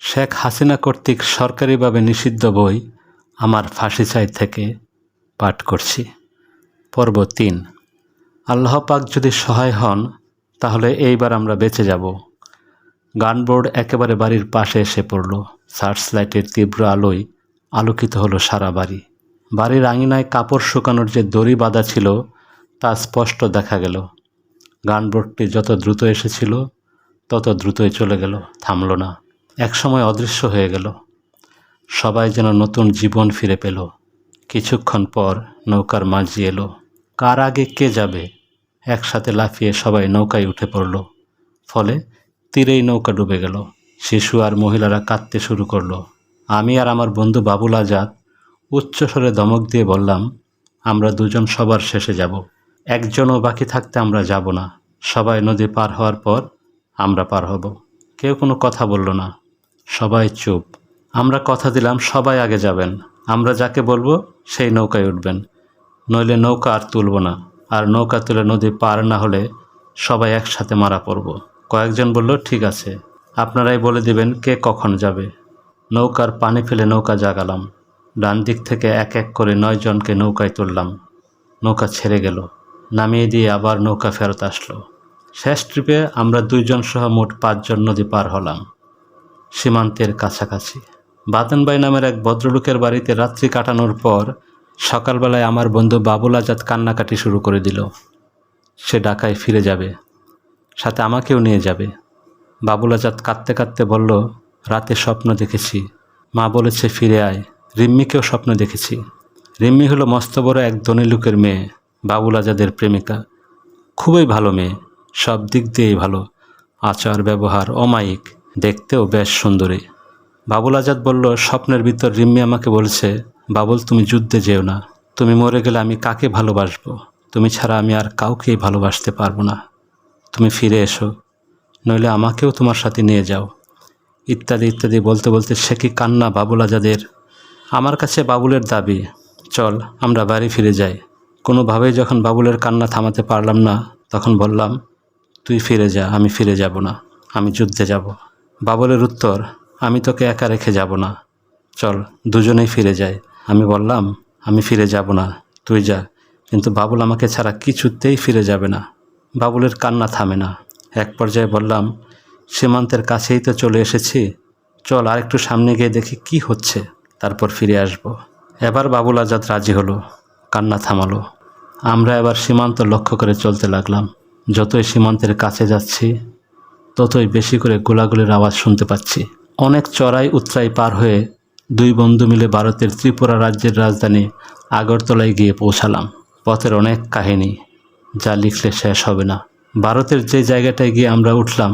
শেখ হাসিনা কর্তৃক সরকারিভাবে নিষিদ্ধ বই আমার ফাঁসি চাই থেকে পাঠ করছি। পর্ব তিন। আল্লাহ পাক যদি সহায় হন, তাহলে এইবার আমরা বেঁচে যাব। গানবোর্ড একেবারে বাড়ির পাশে এসে পড়ল। সার্চ লাইটের তীব্র আলোয় আলোকিত হলো সারা বাড়ি। বাড়ির আঙিনায় কাপড় শুকানোর যে দড়ি বাঁধা ছিল, তা স্পষ্ট দেখা গেল। গানবোর্ডটি যত দ্রুত এসেছিল, তত দ্রুতই চলে গেল, থামল না। একসময় অদৃশ্য হয়ে গেল। সবাই যেন নতুন জীবন ফিরে পেল। কিছুক্ষণ পর নৌকার মাঝি এলো। কার আগে কে যাবে? একসাথে লাফিয়ে সবাই নৌকায় উঠে পড়ল। ফলে তীরেই নৌকা ডুবে গেল। শিশু আর মহিলারা কাঁদতে শুরু করল। আমি আর আমার বন্ধু বাবুল আজাদ উচ্চস্বরে ধমক দিয়ে বললাম, আমরা দুজন সবার শেষে যাব। একজনও বাকি থাকতে আমরা যাব না। সবাই নদী পার হওয়ার পর আমরা পার হব। কেউ কোনো কথা বলল না। সবাই চুপ। আমরা কথা দিলাম, সবাই আগে যাবেন। আমরা যাকে বলব, সেই নৌকায় উঠবেন। নইলে নৌকা আর তুলব না। আর নৌকা তুলে নদী পার না হলে সবাই একসাথে মারা পড়ব। কয়েকজন বলল, ঠিক আছে। আপনারাই বলে দিবেন, কে কখন যাবে? নৌকার পানি ফেলে নৌকা জাগালাম। ডান দিক থেকে এক এক করে নয় জনকে নৌকায় তুললাম। নৌকা ছেড়ে গেল। নামিয়ে দিয়ে আবার নৌকা ফেরত আসলো। শেষ ট্রিপে আমরা দুইজন সহ মোট পাঁচজন নদী পার হলাম। সীমান্তের কাছাকাছি। বাতেনবাই নামের এক ভদ্রলোকের বাড়িতে রাত্রি কাটানোর পর সকালবেলায় আমার বন্ধু বাবুল আজাদ কান্নাকাটি শুরু করে দিল। সে ঢাকায় ফিরে যাবে, সাথে আমাকেও নিয়ে যাবে। বাবুল আজাদ কাঁদতে কাঁদতে বলল, রাতে স্বপ্ন দেখেছি। মা বলেছে ফিরে আয়। রিম্মিকেও স্বপ্ন দেখেছি। রিম্মি হলো মস্ত বড় এক ধনী লোকের মেয়ে, বাবুল আজাদের প্রেমিকা। খুবই ভালো মেয়ে, সব দিক দিয়েই ভালো। আচার, ব্যবহার অমায়িক। দেখতেও বেশ সুন্দরী। বাবুল আজাদ বলল, স্বপ্নের ভিতর রিম্মি আমাকে বলছে, বাবুল, তুমি যুদ্ধে যেও না। তুমি মরে গেলে আমি কাকে ভালোবাসবো? তুমি ছাড়া আমি আর কাউকেই ভালোবাসতে পারব না। তুমি ফিরে এসো, নইলে আমাকেও তোমার সাথে নিয়ে যাও। ইত্যাদি ইত্যাদি বলতে বলতে সে কি কান্না বাবুল আজাদের? আমার কাছে বাবুলের দাবি, চল, আমরা বাড়ি ফিরে যাই। কোনোভাবেই যখন বাবুলের কান্না থামাতে পারলাম না, তখন বললাম, তুই ফিরে যা, আমি ফিরে যাব না, আমি যুদ্ধে যাব। বাবুলের উত্তর, আমি তোকে একা রেখে যাব না। চল, দুজনেই ফিরে যাই। আমি বললাম, আমি ফিরে যাব না, তুই যা। কিন্তু বাবুল আমাকে ছাড়া কিছুতেই ফিরে যাবে না। বাবুলের কান্না থামে না। এক পর্যায়ে বললাম, সীমান্তের কাছেই তো চলে এসেছি। চল আর একটু সামনে গিয়ে দেখি কি হচ্ছে। তারপর ফিরে আসব। এবার বাবুল আজাদ রাজি হলো, কান্না থামালো। আমরা এবার সীমান্ত লক্ষ্য করে চলতে লাগলাম। যতই সীমান্তের কাছে যাচ্ছি ততই বেশি করে গোলাগুলির আওয়াজ শুনতে পাচ্ছি। অনেক চড়াই উৎরাই পার হয়ে দুই বন্ধু মিলে ভারতের ত্রিপুরা রাজ্যের রাজধানী আগরতলায় গিয়ে পৌঁছালাম। পথের অনেক কাহিনী যা লিখলে শেষ হবে না। ভারতের যে জায়গাটায় গিয়ে আমরা উঠলাম,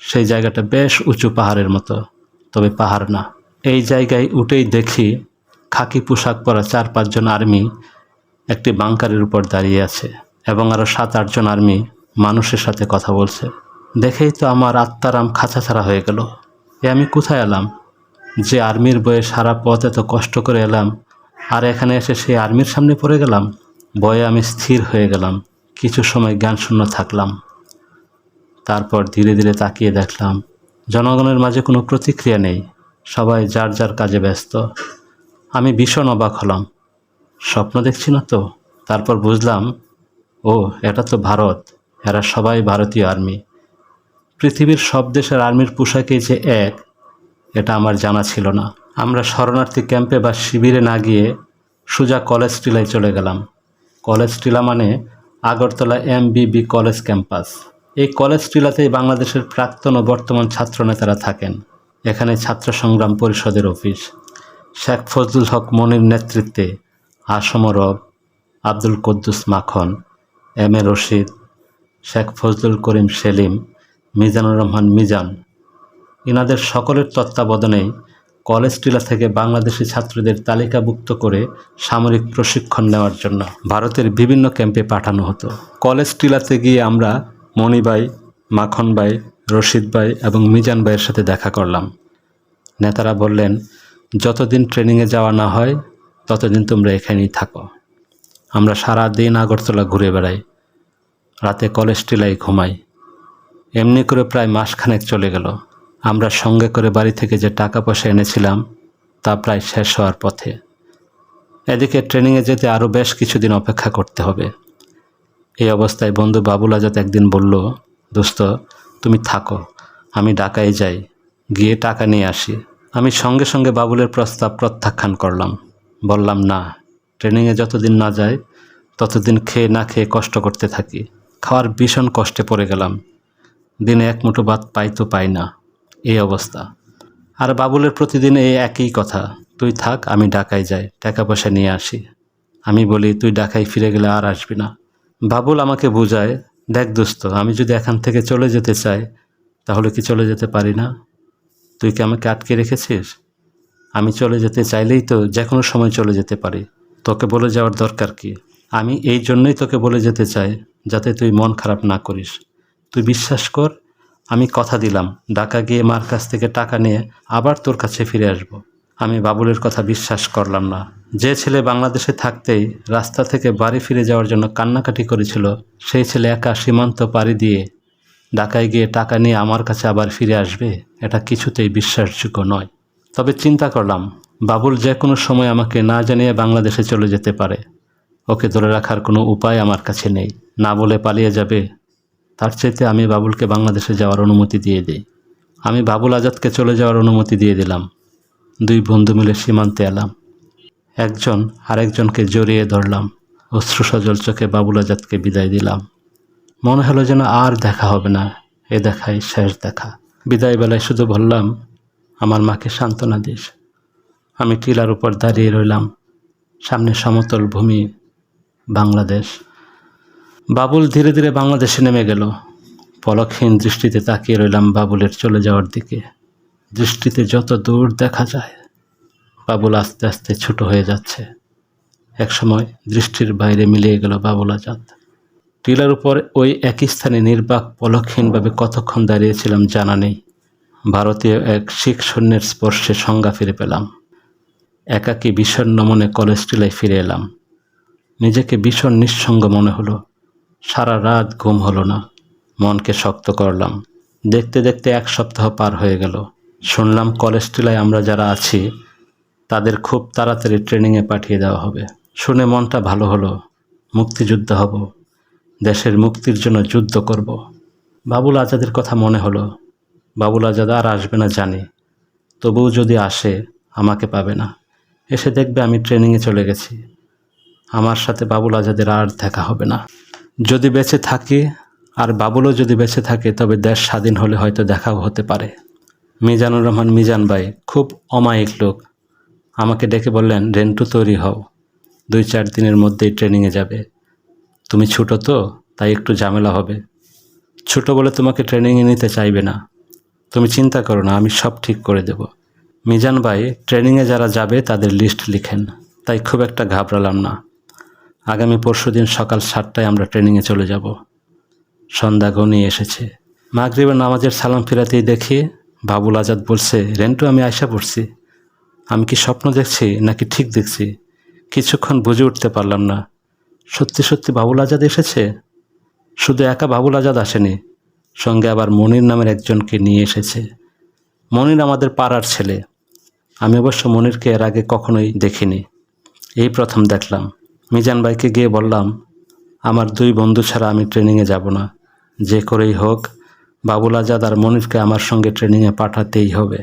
সেই জায়গাটা বেশ উঁচু পাহাড়ের মতো, তবে পাহাড় না। এই জায়গায় উঠেই দেখি খাকি পোশাক পরা চার পাঁচজন আর্মি একটি বাংকারের উপর দাঁড়িয়ে আছে এবং আরও সাত আটজন আর্মি মানুষের সাথে কথা বলছে। দেখেই তো আমার আত্মারাম খাঁচা ছাড়া হয়ে গেল। এ আমি কোথায় এলাম? যে আর্মির বয়ে সারা পথ এত কষ্ট করে এলাম, আর এখানে এসে সেই আর্মির সামনে পড়ে গেলাম? বয়ে আমি স্থির হয়ে গেলাম, কিছু সময় জ্ঞানশূন্য থাকলাম। তারপর ধীরে ধীরে তাকিয়ে দেখলাম, জনগণের মাঝে কোনো প্রতিক্রিয়া নেই, সবাই যার যার কাজে ব্যস্ত। আমি ভীষণ অবাক হলাম। স্বপ্ন দেখছি না তো? তারপর বুঝলাম, ও, এটা তো ভারত, এরা সবাই ভারতীয় আর্মি। পৃথিবীর সব দেশের আর্মির পোশাকেই যে এক, এটা আমার জানা ছিল না। আমরা শরণার্থী ক্যাম্পে বা শিবিরে না গিয়ে সোজা কলেজ টিলায় চলে গেলাম। কলেজ টিলা মানে Agartala M B college campus. এই কলেজ টিলাতেই বাংলাদেশের প্রাক্তন ও বর্তমান ছাত্রনেতারা থাকেন। এখানে ছাত্র সংগ্রাম পরিষদের অফিস। শেখ ফজলুল হক মনির নেতৃত্বে আসম রব, আব্দুল কুদ্দুস মাখন, এম এ রশিদ, শেখ ফজলুল করিম সেলিম মিজানুর রহমান মিজান। ইনাদের সকলের তত্ত্বাবধানে কলেজ টিলা থেকে বাংলাদেশি ছাত্রদের তালিকাভুক্ত করে সামরিক প্রশিক্ষণ নেওয়ার জন্য ভারতের বিভিন্ন ক্যাম্পে পাঠানো হতো। কলেজ টিলাতে গিয়ে আমরা মণিবাই মাখন ভাই, রশিদ ভাই এবং মিজান ভাইয়ের সাথে দেখা করলাম। নেতারা বললেন, যতদিন ট্রেনিংয়ে যাওয়া না হয়, ততদিন তোমরা এখানেই থাকো। আমরা সারা দিন আগরতলা ঘুরে বেড়াই। রাতে কলেজ টিলাই ঘুমাই। এমনি করে প্রায় মাসখানেক চলে গেল। আমরা সঙ্গে করে বাড়ি থেকে যে টাকা পয়সা এনেছিলাম, তা প্রায় শেষ হওয়ার পথে। এদিকে ট্রেনিংয়ে যেতে আরও বেশ কিছুদিন অপেক্ষা করতে হবে। এই অবস্থায় বন্ধু বাবুল আজাদ একদিন বলল, দোস্ত, তুমি থাকো, আমি ঢাকায় যাই, গিয়ে টাকা নিয়ে আসি। আমি সঙ্গে সঙ্গে বাবুলের প্রস্তাব প্রত্যাখ্যান করলাম। বললাম, না, ট্রেনিংয়ে যতদিন না যায় ততদিন খেয়ে না খেয়ে কষ্ট করতে থাকি। খাওয়ার ভীষণ কষ্টে পড়ে গেলাম। দিনে এক মুঠো ভাত পাই তো পাই না, এই অবস্থা। আর বাবুলের প্রতিদিন এই একই কথা, তুই থাক, আমি ঢাকায় যাই, টাকা পয়সা নিয়ে আসি। আমি বলি, তুই ঢাকায় ফিরে গেলে আর আসবি না। বাবুল আমাকে বোঝায়, দেখ দোস্ত, আমি যদি এখান থেকে চলে যেতে চাই, তাহলে কি চলে যেতে পারি না? তুই কি আমাকে আটকে রেখেছিস? আমি চলে যেতে চাইলেই তো যে কোনো সময় চলে যেতে পারি। তোকে বলে যাওয়ার দরকার কি? আমি এই জন্যই তোকে বলে যেতে চাই, যাতে তুই মন খারাপ না করিস। তুই বিশ্বাস কর, আমি কথা দিলাম। ঢাকা গিয়ে মার কাছ থেকে টাকা নিয়ে আবার তোর কাছে ফিরে আসব। আমি বাবুলের কথা বিশ্বাস করলাম না। যে ছেলে বাংলাদেশে থাকতেই রাস্তা থেকে বাড়ি ফিরে যাওয়ার জন্য কান্নাকাটি করেছিল, সেই ছেলে একা সীমান্ত পাড়ি দিয়ে ঢাকায় গিয়ে টাকা নিয়ে আমার কাছে আবার ফিরে আসবে, এটা কিছুতেই বিশ্বাসযোগ্য নয়। তবে চিন্তা করলাম, বাবুল যে কোনো সময় আমাকে না জানিয়ে বাংলাদেশে চলে যেতে পারে। ওকে ধরে রাখার কোনো উপায় আমার কাছে নেই। না বলে পালিয়ে যাবে তার চাইতে আমি বাবুলকে বাংলাদেশে যাওয়ার অনুমতি দিয়ে দিই। আমি বাবুল আজাদকে চলে যাওয়ার অনুমতি দিয়ে দিলাম। দুই বন্ধু মিলে সীমান্তে এলাম। একজন আরেকজনকে জড়িয়ে ধরলাম। অশ্রু সজল চোখে বাবুল আজাদকে বিদায় দিলাম। মনে হলো যেন আর দেখা হবে না, এ দেখাই শেষ দেখা। বিদায় বেলায় শুধু বললাম, আমার মাকে সান্ত্বনা দিস। আমি টিলার উপর দাঁড়িয়ে রইলাম। সামনে সমতল ভূমি, বাংলাদেশ। বাবুল ধীরে ধীরে বাংলাদেশে নেমে গেল। পলকহীন দৃষ্টিতে তাকিয়ে রইলাম বাবুলের চলে যাওয়ার দিকে। দৃষ্টিতে যত দূর দেখা যায়, বাবুল আস্তে আস্তে ছোট হয়ে যাচ্ছে। একসময় দৃষ্টির বাইরে মিলিয়ে গেল বাবুল আজাদ। টিলার উপর ওই একই স্থানে নির্বাক, পলকহীনভাবে কতক্ষণ দাঁড়িয়েছিলাম জানা নেই। ভারতীয় এক শিখ সৈন্যের স্পর্শে সংজ্ঞা ফিরে পেলাম। একাকী বিষণ্ণ মনে কলেজ টিলায় ফিরে এলাম। নিজেকে ভীষণ নিঃসঙ্গ মনে হলো। সারা রাত ঘুম হলো না। মনকে শক্ত করলাম। দেখতে দেখতে এক সপ্তাহ পার হয়ে গেল। শুনলাম কলেজ টিলায় আমরা যারা আছি, তাদের খুব তাড়াতাড়ি ট্রেনিংয়ে পাঠিয়ে দেওয়া হবে। শুনে মনটা ভালো হলো। মুক্তিযুদ্ধ হব। দেশের মুক্তির জন্য যুদ্ধ করব। বাবুল আজাদের কথা মনে হলো। বাবুল আজাদ আর আসবে না জানি। তবুও যদি আসে, আমাকে পাবে না। এসে দেখবে আমি ট্রেনিংয়ে চলে গেছি। আমার সাথে বাবুল আজাদের আর দেখা হবে না। যদি বেঁচে থাকে, আর বাবুলও যদি বেঁচে থাকে, তবে দেশ স্বাধীন হলে হয়তো দেখাও হতে পারে। মিজানুর রহমান মিজান ভাই, খুব অমায়িক লোক। আমাকে ডেকে বললেন, রেন্টু তৈরি হও। দুই চার দিনের মধ্যেই ট্রেনিংয়ে যাবে। তুমি ছোটো তো, তাই একটু ঝামেলা হবে। ছোট বলে তোমাকে ট্রেনিংয়ে নিতে চাইবে না। তুমি চিন্তা করো না, আমি সব ঠিক করে দেব। মিজান ভাই ট্রেনিংয়ে যারা যাবে, তাদের লিস্ট লিখেন। তাই খুব একটা ঘাবড়ালাম না। আগামী পরশু দিন সকাল সাতটায় আমরা ট্রেনিংয়ে চলে যাব। সন্ধ্যা ঘনিয়ে এসেছে। মাগরিবের নামাজের সালাম ফিরাতেই দেখি বাবুল আজাদ বলছে, রেন্টু, আমি আয়সা পড়ছি। আমি কি স্বপ্ন দেখছি নাকি ঠিক দেখছি? কিছুক্ষণ বুঝে উঠতে পারলাম না। সত্যি সত্যি বাবুল আজাদ এসেছে? শুধু একা বাবুল আজাদ আসেনি, সঙ্গে আবার মনির নামের একজনকে নিয়ে এসেছে। মনির আমাদের পাড়ার ছেলে। আমি অবশ্য মনিরকে এর আগে কখনোই দেখিনি। এই প্রথম দেখলাম। মিজান ভাইকে গিয়ে বললাম, আমার দুই বন্ধু ছাড়া আমি ট্রেনিংয়ে যাব না। যে করেই হোক, বাবুল আজাদ আর মনিরকে আমার সঙ্গে ট্রেনিংয়ে পাঠাতেই হবে।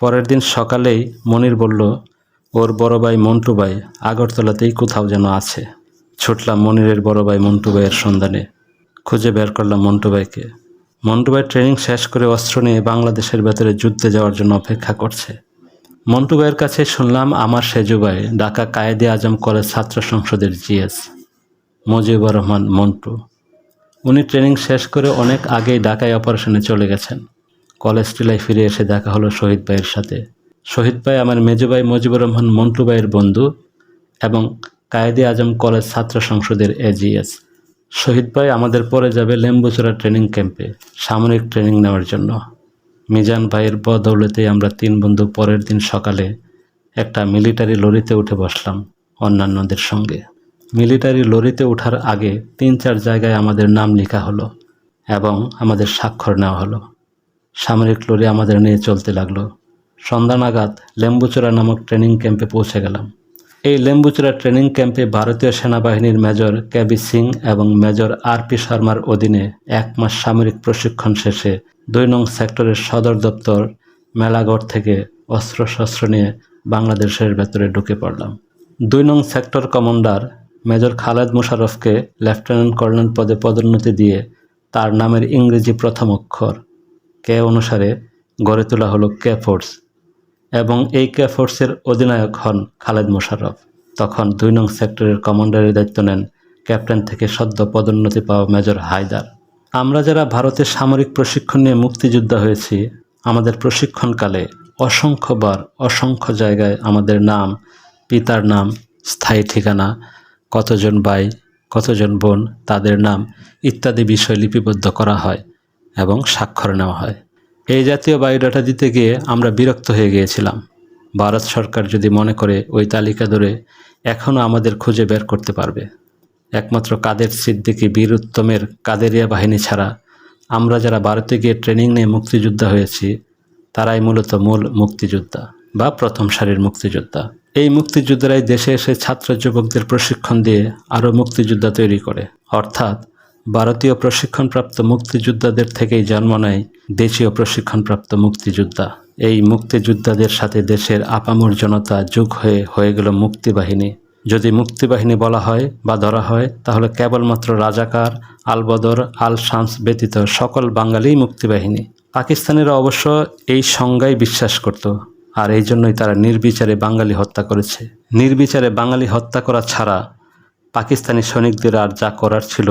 পরের দিন সকালেই মনির বলল, ওর বড় ভাই মন্টু ভাই আগরতলাতেই কোথাও যেন আছে। ছুটলাম মনিরের বড় ভাই মন্টু ভাইয়ের সন্ধানে। খুঁজে বের করলাম মন্টু ভাইকে। মন্টু ভাই ট্রেনিং শেষ করে অস্ত্র নিয়ে বাংলাদেশের ভেতরে যুদ্ধে যাওয়ার জন্য অপেক্ষা করছে। মন্টু ভাইয়ের কাছে শুনলাম, আমার সেজু ভাই ঢাকা কায়েদে আজম কলেজ ছাত্র সংসদের জিএস। মুজিবুর রহমান, মন্টু। উনি ট্রেনিং শেষ করে অনেক আগেই ঢাকায় অপারেশনে চলে গেছেন। কলেজ টিলায় ফিরে এসে দেখা হলো শহীদ ভাইয়ের সাথে। শহীদ ভাই আমার মেজু ভাই মুজিবুর রহমান, মন্টু ভাইয়ের বন্ধু এবং কায়েদে আজম কলেজ ছাত্র সংসদের এজিএস শহীদ ভাই আমাদের পরে যাবে লেম্বুচড়া ট্রেনিং ক্যাম্পে, সামরিক ট্রেনিং নেওয়ার জন্য। মিজান ভাইয়ের বদৌলতে আমরা তিন বন্ধু পরের দিন সকালে একটা মিলিটারি লরিতে উঠে বসলাম অন্যান্যদের সঙ্গে। মিলিটারি লরিতে ওঠার আগে তিন চার জায়গায় আমাদের নাম লেখা হলো এবং আমাদের স্বাক্ষর নেওয়া হলো। সামরিক লরি আমাদের নিয়ে চলতে লাগল। সন্ধ্যা নাগাদ লেম্বুচূড়া নামক ট্রেনিং ক্যাম্পে পৌঁছে গেলাম। এই লেম্বুচূড়া ট্রেনিং ক্যাম্পে ভারতীয় সেনাবাহিনীর মেজর কেবি সিং এবং মেজর আর পি শর্মার অধীনে এক মাস সামরিক প্রশিক্ষণ শেষে দুই নং সেক্টরের সদর দপ্তর মেলাগড় থেকে অস্ত্রশস্ত্র নিয়ে বাংলাদেশের ভেতরে ঢুকে পড়লাম। দুই নং সেক্টর কমান্ডার মেজর খালেদ মুশারফকে লেফটেন্যান্ট কর্নেল পদে পদোন্নতি দিয়ে তার নামের ইংরেজি প্রথম অক্ষর কে অনুসারে গড়ে তোলা হলো কে ফোর্স এবং এই কে ফোর্সের অধিনায়ক হন খালেদ মোশাররফ তখন দুই নং সেক্টরের কমান্ডারের দায়িত্ব নেন ক্যাপ্টেন থেকে সদ্য পদোন্নতি পাওয়া মেজর হায়দার। আমরা যারা ভারতের সামরিক প্রশিক্ষণ নিয়ে মুক্তিযোদ্ধা হয়েছি, আমাদের প্রশিক্ষণকালে অসংখ্যবার অসংখ্য জায়গায় আমাদের নাম, পিতার নাম, স্থায়ী ঠিকানা, কতজন ভাই, কতজন বোন, তাদের নাম ইত্যাদি বিষয় লিপিবদ্ধ করা হয় এবং স্বাক্ষর নেওয়া হয়। এই জাতীয় বায়োডাটা দিতে গিয়ে আমরা বিরক্ত হয়ে গিয়েছিলাম। ভারত সরকার যদি মনে করে ওই তালিকা ধরে এখনও আমাদের খুঁজে বের করতে পারবে। একমাত্র কাদের সিদ্দিকি বীর উত্তমের কাদেরিয়া বাহিনী ছাড়া। আমরা যারা ভারতে গিয়ে ট্রেনিং নিয়ে মুক্তিযোদ্ধা হয়েছি, তারাই মূলত মূল মুক্তিযোদ্ধা বা প্রথম সারির মুক্তিযোদ্ধা। এই মুক্তিযোদ্ধারাই দেশে এসে ছাত্র যুবকদের প্রশিক্ষণ দিয়ে আরও মুক্তিযোদ্ধা তৈরি করে। অর্থাৎ ভারতীয় প্রশিক্ষণপ্রাপ্ত মুক্তিযোদ্ধাদের থেকেই জন্ম নেয় দেশীয় প্রশিক্ষণপ্রাপ্ত মুক্তিযোদ্ধা। এই মুক্তিযোদ্ধাদের সাথে দেশের আপামর জনতা যুগ হয়ে হয়ে গেল মুক্তিবাহিনী। যদি মুক্তিবাহিনী বলা হয় বা ধরা হয়, তাহলে কেবলমাত্র রাজাকার, আলবদর আল শামস ব্যতীত সকল বাঙালিই মুক্তিবাহিনী। পাকিস্তানিরা অবশ্য এই সংজ্ঞায় বিশ্বাস করত, আর এই জন্যই তারা নির্বিচারে বাঙালি হত্যা করেছে। নির্বিচারে বাঙালি হত্যা করা ছাড়া পাকিস্তানি সৈনিকদের আর যা করার ছিল,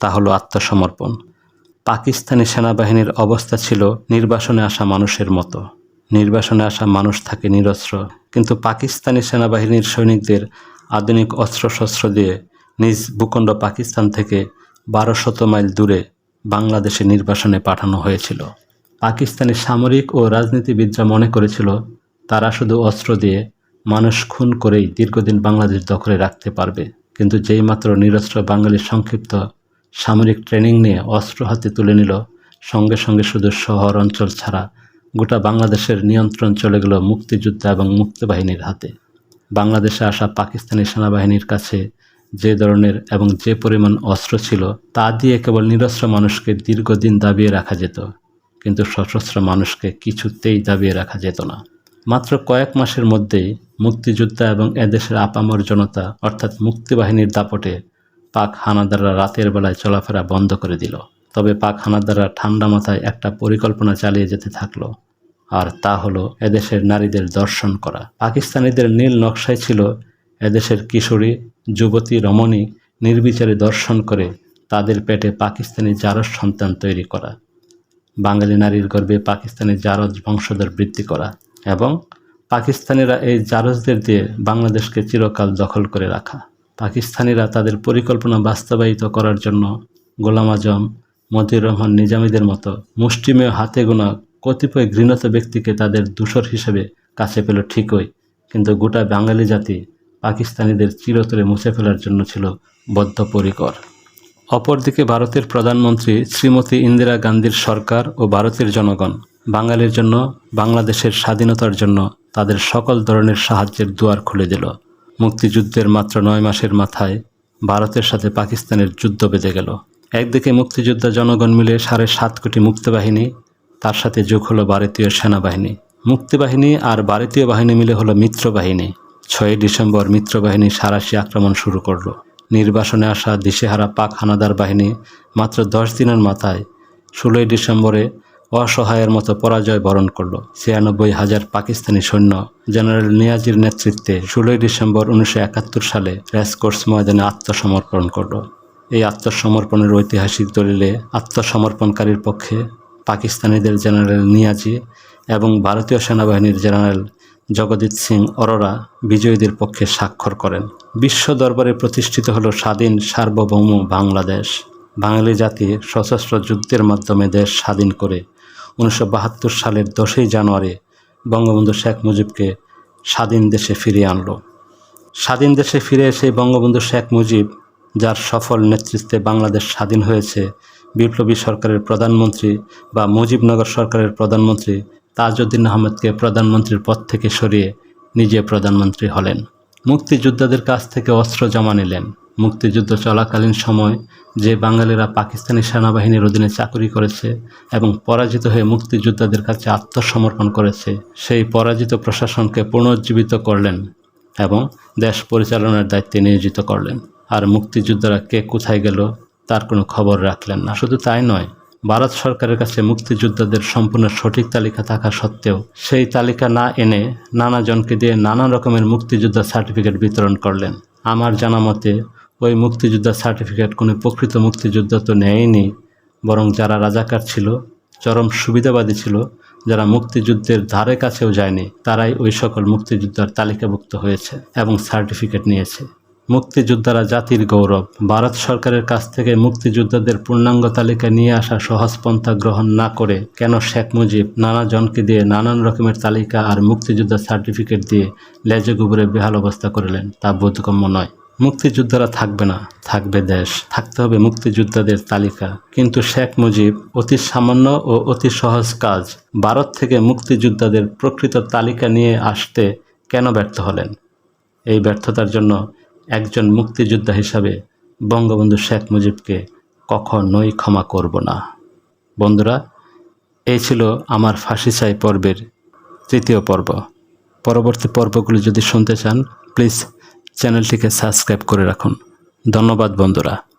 তা হলো আত্মসমর্পণ। পাকিস্তানি সেনাবাহিনীর অবস্থা ছিল নির্বাসনে আসা মানুষের মতো। নির্বাসনে আসা মানুষ থাকে নিরস্ত্র। কিন্তু পাকিস্তানি সেনাবাহিনীর সৈনিকদের আধুনিক অস্ত্রশস্ত্র দিয়ে নিজ ভূখণ্ড পাকিস্তান থেকে বারো শত মাইল দূরে বাংলাদেশে নির্বাসনে পাঠানো হয়েছিল। পাকিস্তানি সামরিক ও রাজনীতিবিদরা মনে করেছিল, তারা শুধু অস্ত্র দিয়ে মানুষ খুন করেই দীর্ঘদিন বাংলাদেশ দখলে রাখতে পারবে। কিন্তু যেই মাত্র নিরস্ত্র বাঙালির সংক্ষিপ্ত সামরিক ট্রেনিং নিয়ে অস্ত্র হাতে তুলে নিল, সঙ্গে সঙ্গে শুধু শহর অঞ্চল ছাড়া গোটা বাংলাদেশের নিয়ন্ত্রণ চলে গেল মুক্তিযোদ্ধা এবং মুক্তিবাহিনীর হাতে। বাংলাদেশে আসা পাকিস্তানি সেনাবাহিনীর কাছে যে ধরনের এবং যে পরিমাণ অস্ত্র ছিল, তা দিয়ে কেবল নিরস্ত্র মানুষকে দীর্ঘদিন দাবিয়ে রাখা যেত। কিন্তু সশস্ত্র মানুষকে কিছুতেই দাবিয়ে রাখা যেত না। মাত্র কয়েক মাসের মধ্যেই মুক্তিযোদ্ধা এবং এদেশের আপামর জনতা, অর্থাৎ মুক্তিবাহিনীর দাপটে পাক হানাদাররা রাতের বেলায় চলাফেরা বন্ধ করে দিল। তবে পাক হানাদাররা ঠান্ডা মাথায় একটা পরিকল্পনা চালিয়ে যেতে থাকল। আর তা হলো এদেশের নারীদের দর্শন করা। পাকিস্তানিদের নীল নকশায় ছিল এদেশের কিশোরী, যুবতী, রমণী নির্বিচারে দর্শন করে তাদের পেটে পাকিস্তানি জারজ সন্তান তৈরি করা, বাঙালি নারীর গর্ভে পাকিস্তানি জারজ বংশধর বৃদ্ধি করা এবং পাকিস্তানিরা এই জারজদের দিয়ে বাংলাদেশকে চিরকাল দখল করে রাখা। পাকিস্তানিরা তাদের পরিকল্পনা বাস্তবায়িত করার জন্য গোলাম আজম, মতিউর রহমান নিজামীদের মতো মুষ্টিমেয় হাতে গোনা কতিপয় ঘৃণত ব্যক্তিকে তাদের দূষর হিসেবে কাছে পেল ঠিকই, কিন্তু গোটা বাঙালি জাতি পাকিস্তানিদের চিরতরে মুছে ফেলার জন্য ছিল বদ্ধপরিকর। অপরদিকে ভারতের প্রধানমন্ত্রী শ্রীমতী ইন্দিরা গান্ধীর সরকার ও ভারতের জনগণ বাঙালির জন্য, বাংলাদেশের স্বাধীনতার জন্য তাদের সকল ধরনের সাহায্যের দুয়ার খুলে দিল। মুক্তিযুদ্ধের মাত্র নয় মাসের মাথায় ভারতের সাথে পাকিস্তানের যুদ্ধ বেঁধে গেল। একদিকে মুক্তিযোদ্ধা জনগণ মিলে সাড়ে সাত কোটি মুক্তিবাহিনী তার সাথে যোগ হলো ভারতীয় সেনাবাহিনী। মুক্তিবাহিনী আর ভারতীয় বাহিনী মিলে হলো মিত্রবাহিনী। ছয়ই ডিসেম্বর মিত্রবাহিনী সারাশি আক্রমণ শুরু করল। নির্বাসনে আসা দিশেহারা পাক হানাদার বাহিনী মাত্র দশ দিনের মাথায় ষোলোই ডিসেম্বরে অসহায়ের মতো পরাজয় বরণ করল। ছিয়ানব্বই হাজার পাকিস্তানি সৈন্য জেনারেল নিয়াজির নেতৃত্বে ষোলোই ডিসেম্বর উনিশশো একাত্তর সালে রেসকোর্স ময়দানে আত্মসমর্পণ করল। এই আত্মসমর্পণের ঐতিহাসিক দলিলে আত্মসমর্পণকারীর পক্ষে পাকিস্তানিদের জেনারেল নিয়াজি এবং ভারতীয় সেনাবাহিনীর জেনারেল জগদীত সিং অরোরা বিজয়ীদের পক্ষে স্বাক্ষর করেন। বিশ্ব দরবারে প্রতিষ্ঠিত হল স্বাধীন সার্বভৌম বাংলাদেশ। বাঙালি জাতি সশস্ত্র যুদ্ধের মাধ্যমে দেশ স্বাধীন করে উনিশশো বাহাত্তর সালের দশই জানুয়ারি বঙ্গবন্ধু শেখ মুজিবকে স্বাধীন দেশে ফিরিয়ে আনল। স্বাধীন দেশে ফিরে এসে বঙ্গবন্ধু শেখ মুজিব, যার সফল নেতৃত্বে বাংলাদেশ স্বাধীন হয়েছে বিপ্লবী সরকারের প্রধানমন্ত্রী বা মুজিবনগর সরকারের প্রধানমন্ত্রী তাজউদ্দিন আহমেদকে প্রধানমন্ত্রীর পদ থেকে সরিয়ে নিজে প্রধানমন্ত্রী হলেন। মুক্তিযোদ্ধাদের কাছ থেকে অস্ত্র জমা নিলেন। মুক্তিযুদ্ধ চলাকালীন সময় যে বাঙালিরা পাকিস্তানি সেনাবাহিনীর অধীনে চাকরি করেছে এবং পরাজিত হয়ে মুক্তিযোদ্ধাদের কাছে আত্মসমর্পণ করেছে, সেই পরাজিত প্রশাসনকে পুনর্জীবিত করলেন এবং দেশ পরিচালনার দায়িত্বে নিয়োজিত করলেন। আর মুক্তিযোদ্ধারা কে কোথায় গেল তার কোনো খবর রাখলেন না। শুধু তাই নয়, ভারত সরকারের কাছে মুক্তিযোদ্ধাদের সম্পূর্ণ সঠিক তালিকা থাকা সত্ত্বেও সেই তালিকা না এনে নানা জনকে দিয়ে নানা রকমের মুক্তিযোদ্ধা সার্টিফিকেট বিতরণ করলেন। আমার জানা মতে, ওই মুক্তিযোদ্ধা সার্টিফিকেট কোনো প্রকৃত মুক্তিযোদ্ধা তো নেয়নি, বরং যারা রাজাকার ছিল, চরম সুবিধাবাদী ছিল, যারা মুক্তিযুদ্ধের ধারে কাছেও যায়নি, তারাই ওই সকল মুক্তিযোদ্ধার তালিকাভুক্ত হয়েছে এবং সার্টিফিকেট নিয়েছে। মুক্তিযোদ্ধারা জাতির গৌরব। ভারত সরকারের কাছ থেকে মুক্তিযোদ্ধাদের পূর্ণাঙ্গ তালিকা নিয়ে আসা সহজ পন্থা গ্রহণ না করে কেন শেখ মুজিব নানা জনকে দিয়ে নানান রকমের তালিকা আর মুক্তিযোদ্ধা সার্টিফিকেট দিয়ে লেজে গুবরে বেহাল অবস্থা করলেন তা বোধগম্য নয়। মুক্তিযোদ্ধারা থাকবে না, থাকবে দেশ। থাকতে হবে মুক্তিযোদ্ধাদের তালিকা। কিন্তু শেখ মুজিব অতি সামান্য ও অতি সহজ কাজ। ভারত থেকে মুক্তিযোদ্ধাদের প্রকৃত তালিকা নিয়ে আসতে কেন ব্যর্থ হলেন? এই ব্যর্থতার জন্য একজন মুক্তিযোদ্ধা হিসাবে বঙ্গবন্ধু শেখ মুজিবকে কখনোই ক্ষমা করব না। বন্ধুরা, এই ছিল আমার ফাঁসি চাই পর্বের তৃতীয় পর্ব। পরবর্তী পর্বগুলি যদি শুনতে চান প্লিজ চ্যানেলটিকে সাবস্ক্রাইব করে রাখুন। ধন্যবাদ, বন্ধুরা।